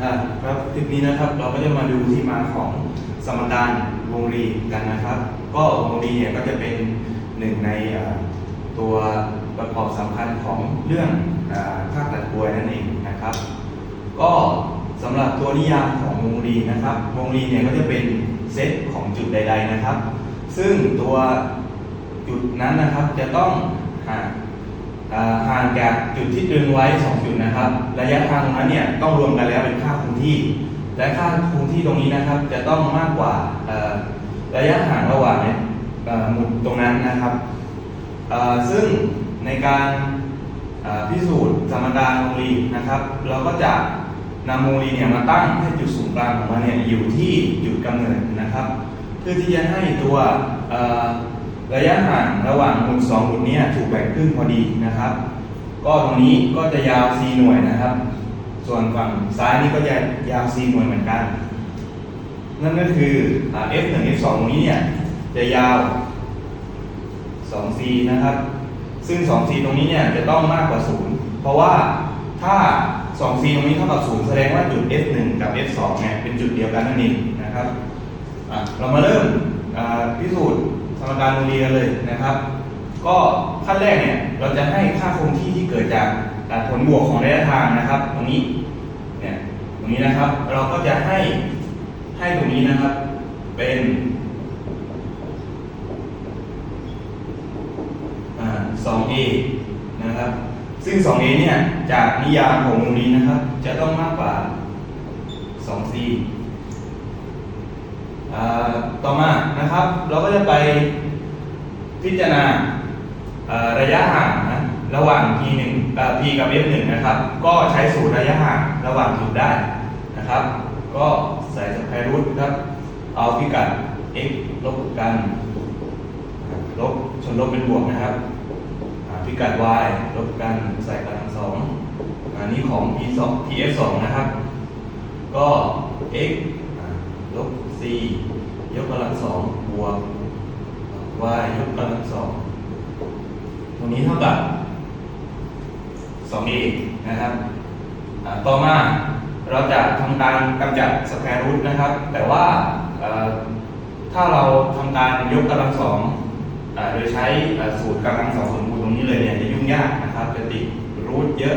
ครับคลิปนี้นะครับเราก็จะมาดูที่มาของสมการวงรีกันนะครับ ก็วงรีเนี่ยก็จะเป็นหนึ่งในตัวประกอบสำคัญของเรื่องค่าตัดกลวยนั่นเองนะครับ ก็สำหรับตัวนิยามของวงรีนะครับวงรีเนี่ยก็จะเป็นเซตของจุดใด ๆนะครับ ซึ่งตัวจุดนั้นนะครับจะต้องห่างอ่า ห่างจากจุดที่ตรึงไว้ 2 จุดนะครับ ระยะทางตรงนั้นเนี่ยต้องรวมกันแล้วเป็นค่าคงที่ และค่าคงที่ตรงนี้นะครับ จะต้องมากกว่าระยะห่างระหว่างหมุดตรงนั้นนะครับ ซึ่งในการพิสูจน์สมการวงรีนะครับ เราก็จะนำวงรีเนี่ยมาตั้งให้จุดศูนย์กลางของมันเนี่ยอยู่ที่จุดกำเนิดนะครับ เพื่อที่จะให้ตัว ระยะห่างระหว่างหมุดสองหมุดนี้ถูกแบ่งครึ่งพอดีนะครับ ก็ตรงนี้ก็จะยาว c หน่วยนะครับ ส่วนฝั่งซ้ายนี่ก็จะยาว c หน่วยเหมือนกัน นั่นก็คืออ่า f 1 f 2 ตรงนี้เนี่ยจะยาว 2c นะครับ ซึ่ง 2c ตรงนี้เนี่ยจะต้องมากกว่า 0 เพราะว่าถ้า 2c ตรงนี้เท่ากับ 0 แสดงว่าจุด f 1 กับ f 2 เนี่ยเป็นจุดเดียวกันนั่นเองนะครับอะเรามาเริ่มพิสูจน์ สมการวงรีกันเลยนะครับ ก็ขั้นแรกเนี่ยเราจะให้ค่าคงที่ที่เกิดจากผลบวกของระยะทางนะครับ ตรงนี้เนี่ยตรงนี้นะครับ เราก็จะให้ให้ตรงนี้นะครับ เป็นสอ่า 2a นะครับ ซึ่ง 2a เนี่ยจากนิยามของวงนี้นะครับ จะต้องมากกว่า 2c ต่อมานะครับ เราก็จะไปพิจารณาระยะห่างนะระหว่าง p 1อ่ p กับ f 1นะครับ ก็ใช้สูตรระยะห่างระหว่างจุดได้นะครับ ก็ใส่สแควร์รูทครับ เอาพิกัด x ลบกันลบชนลบเป็นบวกนะครับพิกัด y ลบกันใส่กำลังสองอันนี้ของ p 2 pf 2นะครับ ก็ x ลบ ยกกำลังสองบวก y ยกกำลังสองตรงนี้เท่ากับ 2a นะครับต่อมาเราจะทำการกำจัดสแควร์รูทนะครับ แต่ว่าถ้าเราทำการยกกำลังสองโดยใช้สูตรกำลังสองสมบูรณ์ตรงนี้เลยเนี่ยจะยุ่งยากนะครับจะติดรูทเยอะ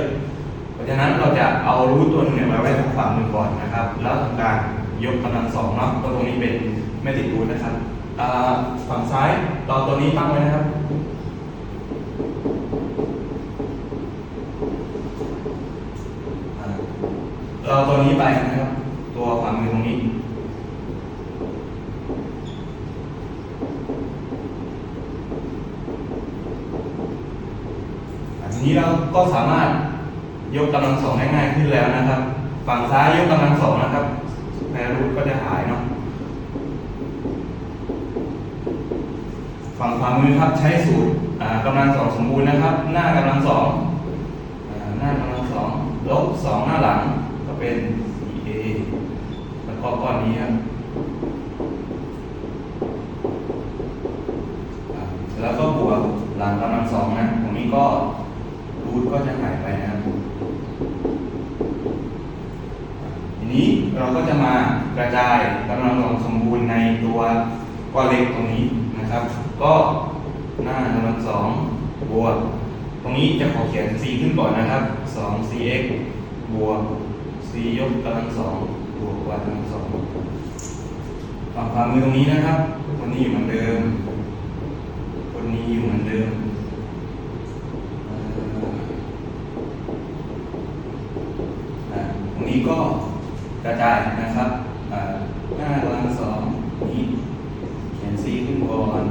เพราะฉะนั้นเราจะเอารูทตัวนึงเนี่ยมาไว้ทางฝั่งหนึ่งก่อนนะครับ แล้วทำการ ยกกำลังสองเนาะก็ตรงนี้เป็นไม่ติดรูทนะครับฝั่งซ้ายราตัวนี้ตั้งไว้นะครับ เราตัวนี้ไปนะครับ ตัวขวามือตรงนี้อันนี้เราก็สามารถยกกำลังสองได้ง่ายขึ้นแล้วนะครับ ฝั่งซ้ายยกกำลังสองนะครับ แพรรูทก็จะหายเนาะฝั่งขวามือครับใช้สูตรกำลังสองสมบูรณ์นะครับ หน้ากำลังสองอหน้ากำลังสองลบสองหน้าหลังก็เป็น 4a แล้วก็ก้อนนี้ครับอ่าแล้วก็บวกหลังกำลังสองนะตรงนี้ก็รูทก็จะหายไปนะครับทีนี้เราก็จะมากระ จายกำลังสองสมบูรณ์ในตัวก้อนเล็กตรงนี้นะครับ ก็หน้ากำลังสองบวกตรงนี้จะขอเขียน c ขึ้นก่อนนะครับ 2 cx บวก c ยกกำลังสองบวก y กำลังสองฝั่งขวามือตรงนี้นะครับคนนี้อยู่เหมือนเดิม คนนี้อยู่เหมือนเดิมเอ่ออ่าตรงนี้ก็กระจายนะครับอ่าหน้ากำลังสองนี้เขียน c ขึ้นก่อน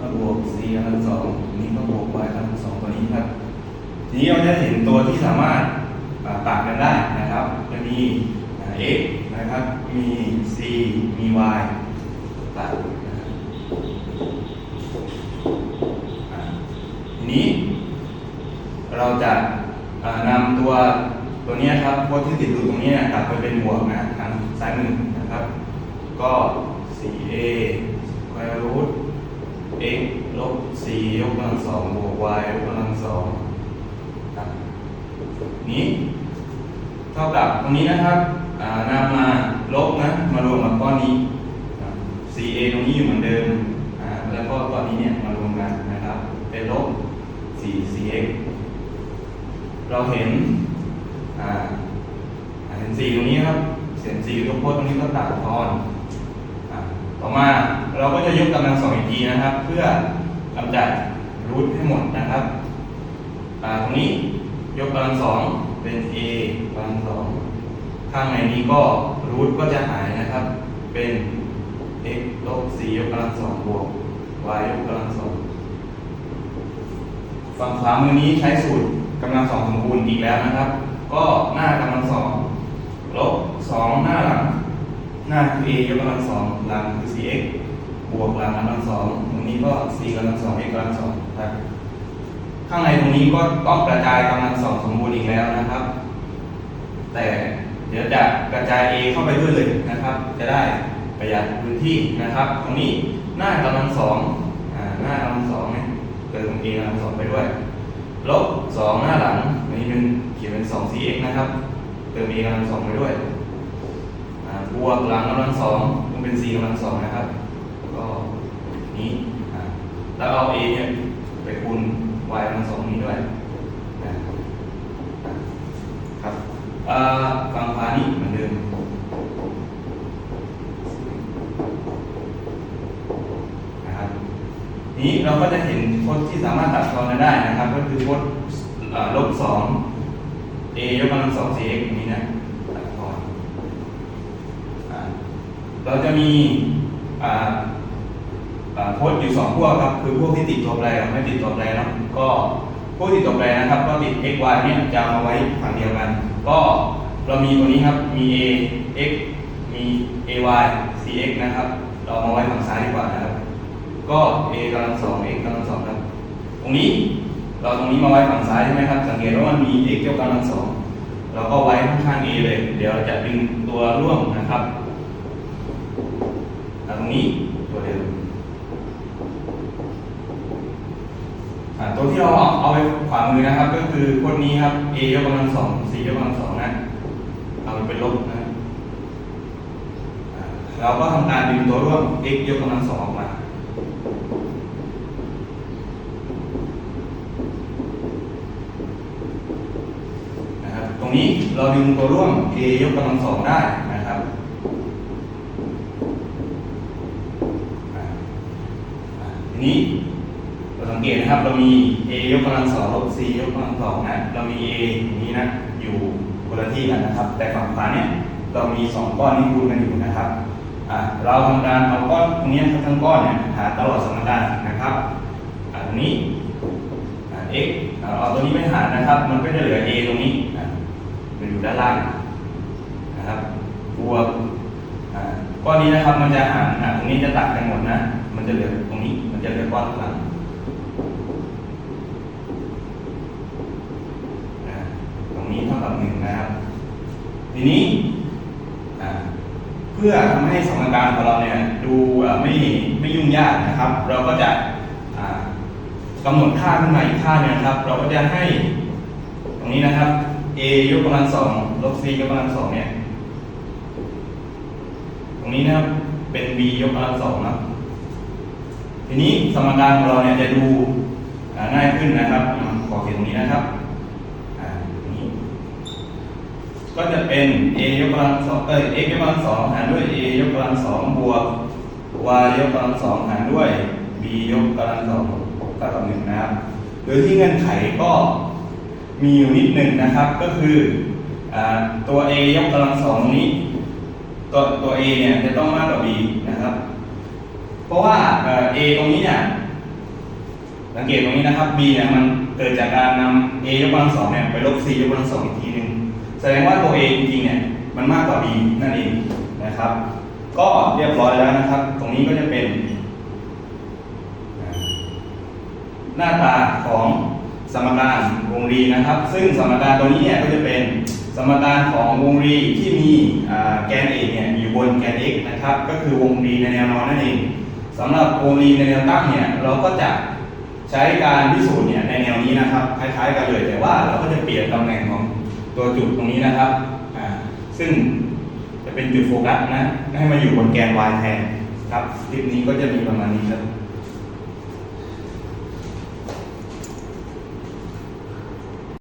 ก็บวก c กำลังสองนี้ก็บวก y กำลังสองตัวนี้ครับ ทีนี้เราจะเห็นตัวที่สามารถอ่าตัดกันได้นะครับ จะมีอ่า x นะครับ มี c มี y ตัดนะครับอ่าทีนี้ เราจะนำตัวตัวนี้ครับพวกที่ติดอยู่ตรงนี้กลับไปเป็นบวกนะทางซ้ายมือนะครับ ก็ 4a square root x ลบ c ยกกำลังสองบวก y ยกกำลังสอง นี้ เท่ากับตรงนี้นะครับนำมาลบนะ มารวมกับก้อนนี้ CA ตรงนี้อยู่เหมือนเดิม แล้วก็ก้อนนี้เนี่ยมารวมกันนะครับ เป็นลบ 4cx เราเห็นอ่าอ่าเห็น 4 ตรงนี้ครับเห็น4ยกโพจน์ตรงนี้ก็ตัดทอนต่อมาเราก็จะยกกำลังสองอีกทีนะครับ เพื่อกำจัดรูทให้หมดนะครับ ตรงนี้ยกกำลังสองเป็น a กำลังสองข้างในนี้ก็รูทก็จะหายนะครับ เป็น x ลบ4ยกกำลังสองบวก y ยกกำลังสองฝั่งขวามือนี้ใช้สูตรกำลังสองสมบูรณ์อีกแล้วนะครับ ก็หน้ากำลังสองลบสองหน้าหลัง หน้าคือ a ยกกำลังสองหลังคือ 4x บวกหลังกำลังสองตรงนี้ก็4กำลังสอง x กำลังสองครับ ข้างในตรงนี้ก็ต้องกระจายกำลังสองสมบูรณ์อีกแล้วนะครับ แต่เดี๋ยวจะกระจาย A เข้าไปด้วยเลยนะครับ จะได้ประหยัดพื้นที่นะครับ ตรงนี้หน้ากำลังสองหน้ากำลังสองเนี่ยเติม A กำลังสองไปด้วยลบสองหน้าหลังนี้เป็นเขียนเป็นสอง 4x นะครับเติม A กำลังสองไปด้วยบวกหลังกำลังสองต้องเป็น C กำลังสองนะครับ ก็นี้แล้วเอา A เนี่ยไปคูณ y กำลังสองนี้ด้วยนะครับฝั่งขวานี่เหมือนเดิมนะครับนี้เราก็จะเห็นพจน์ที่สามารถตัดทอนกันได้นะครับ ก็คือพจน์ลบสอง a ยกกำลังสอง cx นี้นะตัดทอนเราจะมีอ่า โพสต์อยู่สองพวกครับ คือพวกที่ติดตัวแปรกับไม่ติดตัวแปรนะก็พวกติดตัวแปรนะครับ ก็ติด x y เนี่ยจะมาไว้ฝั่งเดียวกัน ก็เรามีตัวนี้ครับมี a x มี a y c x นะครับ เรามาไว้ฝั่งซ้ายดีกว่านะครับ ก็ a กำลังสอง x กำลังสองครับตรงนี้เราตรงนี้มาไว้ฝั่งซ้ายใช่ไหมครับสังเกตว่ามันมี x ยกกำลังสองเราก็ไว้ข้างๆ a เลย เดี๋ยวเราจะดึงตัวร่วมนะครับตรงนี้ตัวเดิม อ่า ตัวที่เราเอาไปขวามือนะครับ ก็คือพจน์นี้ครับ a ยกกำลังสอง c ยกกำลังสองนะเอามันเป็นลบนะเราก็ทำการดึงตัวร่วม x ยกกำลังสองออกมานะครับตรงนี้เราดึงตัวร่วม a ยกกำลังสองได้นะครับทีนี้ นะครับ เรามี a ยกกำลังสองลบ c ยกกำลังสองนะ เรามี a อย่างนี้นะ อยู่คนละที่กันนะครับ แต่ฝั่งขวาเนี่ย เรามีสองก้อนที่คูณกันอยู่นะครับอ่าเราทำการเอาก้อนตรงนี้ทั้งก้อนเนี่ยหาตลอดสมการนะครับอ่าตรงนี้อ่า x เอาตัวนี้ไม่หารนะครับ มันก็จะเหลือ a ตรงนี้อ่ามันอยู่ด้านล่างนะครับบวกอ่าก้อนนี้นะครับ มันจะหารอ่าตรงนี้จะตัดกันหมดนะ มันจะเหลือตรงนี้ มันจะเหลือก้อนข้างหลัง อ่าตรงนี้เท่ากับห นะครับ ทีนี้เพื่อทำให้สมการของเราเนี่ยดูไม่ไม่ยุ่งยากนะครับ เราก็จะอ่ากำหนดค่าขึ้นมาอีกค่าหนึงนะครับ เราก็จะให้ตรงนี้นะครับ a ยกกำลังสองลบ c ยกกำลังสองเนี่ยตรงนี้นะครับเป็น b ยกกำลังสองนะทีนี้สมการของเราเนี่ยจะดูง่ายขึ้นนะครับขอเขียนตรงนี้นะครับ ก็จะเป็น a ยกกำลังสองเอ้ย x ยกกำลังสองหารด้วย a ยกกำลังสองบวก y ยกกำลังสองหารด้วย b ยกกำลังสองเท่ากับหนึ่งนะครับ โดยที่เงื่อนไขก็มีอยู่นิดหนึ่งนะครับ ก็คืออตัว a ยกกำลังสองนี้ ตัวตัว a เนี่ยจะต้องมากกว่า b นะครับ เพราะว่าเอ่อ a ตรงนี้เนี่ยสังเกตตรงนี้นะครับ b เนี่ยมันเกิดจากการนำ a ยกกำลังสองเนี่ยไปลบ c ยกกำลังสองอีกทีหนึ่ง แสดงว่าตัว a จริงเนี่ยมันมากกว่า b นั่นเองนะครับ ก็เรียบร้อยแล้วนะครับ ตรงนี้ก็จะเป็น หน้าตาของสมการวงรีนะครับ ซึ่งสมการตัวนี้เนี่ยก็จะเป็นสมการของวงรีที่มีแกน a เนี่ยอยู่บนแกน x นะครับ ก็คือวงรีในแนวนอนนั่นเองสำหรับวงรีในแนวตั้งเนี่ยเราก็จะใช้การพิสูจน์เนี่ยในแนวนี้นะครับ คล้ายๆกันเลยแต่ว่าเราก็จะเปลี่ยนตำแหน่งของ ตัวจุดตรงนี้นะครับอ่าซึ่งจะเป็นจุดโฟกัสนะให้มาอยู่บนแกน y แทนครับคลิปนี้ก็จะมีประมาณนี้ครับ